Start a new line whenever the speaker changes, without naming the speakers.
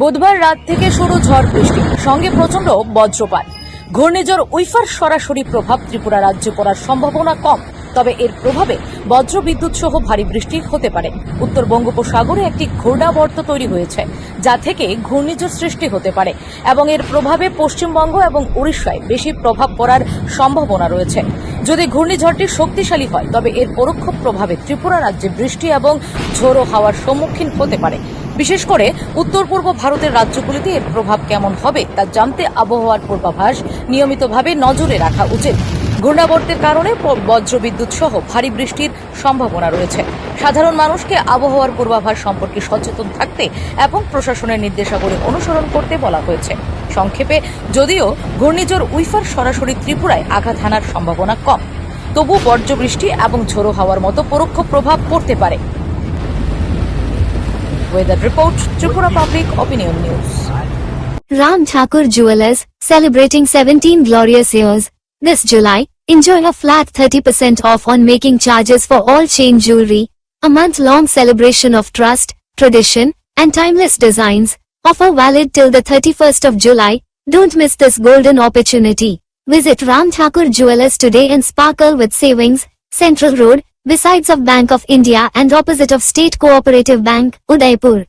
বুধবার রাত থেকে শুরু ঝড় বৃষ্টি, সঙ্গে প্রচণ্ড বজ্রপাত। ঘূর্ণিঝড় উইফার সরাসরি প্রভাব ত্রিপুরা রাজ্যে পড়ার সম্ভাবনা কম, তবে এর প্রভাবে বজ্র বিদ্যুৎ সহ ভারী বৃষ্টি হতে পারে। উত্তর বঙ্গোপসাগরে একটি ঘূর্ণাবর্ত তৈরি হয়েছে, যা থেকে ঘূর্ণিঝড় সৃষ্টি হতে পারে এবং এর প্রভাবে পশ্চিমবঙ্গ এবং উড়িষ্যায় বেশি প্রভাব পড়ার সম্ভাবনা রয়েছে। যদি ঘূর্ণিঝড়টি শক্তিশালী হয়, তবে এর পরোক্ষ প্রভাবে ত্রিপুরা রাজ্যে বৃষ্টি এবং ঝোড়ো হাওয়ার সম্মুখীন হতে পারে। বিশেষ করে উত্তর পূর্ব ভারতের রাজ্যগুলিতে এর প্রভাব কেমন হবে, তা জানতে আবহাওয়ার পূর্বাভাস নিয়মিতভাবে নজরে রাখা উচিত। ঘূর্ণাবর্তের কারণে বজ্রবিদ্যুৎ সহ ভারী বৃষ্টির সম্ভাবনা রয়েছে। সাধারণ মানুষকে আবহাওয়ার পূর্বাভাস সম্পর্কে সচেতন থাকতে এবং প্রশাসনের নির্দেশাবলী অনুসরণ করতে বলা হয়েছে। সংক্ষেপে যদিও ঘূর্ণিঝড় উইফার সরাসরি ত্রিপুরায় আঘাত হানার সম্ভাবনা কম তবু বজ্রবৃষ্টি এবং ঝোড়ো হাওয়ার মতো পরোক্ষ প্রভাব পড়তে পারে। Weather report Tripura public opinion news
Ram Thakur Jewelers, celebrating 17 glorious years. This July, enjoy a flat 30% off on making charges for all chain jewelry. A month-long celebration of trust, tradition, and timeless designs. Offer valid till the 31st of July. Don't miss this golden opportunity. Visit Ram Thakur Jewelers today and sparkle with savings. Central Road, besides of Bank of India and opposite of State Cooperative Bank, Udaipur.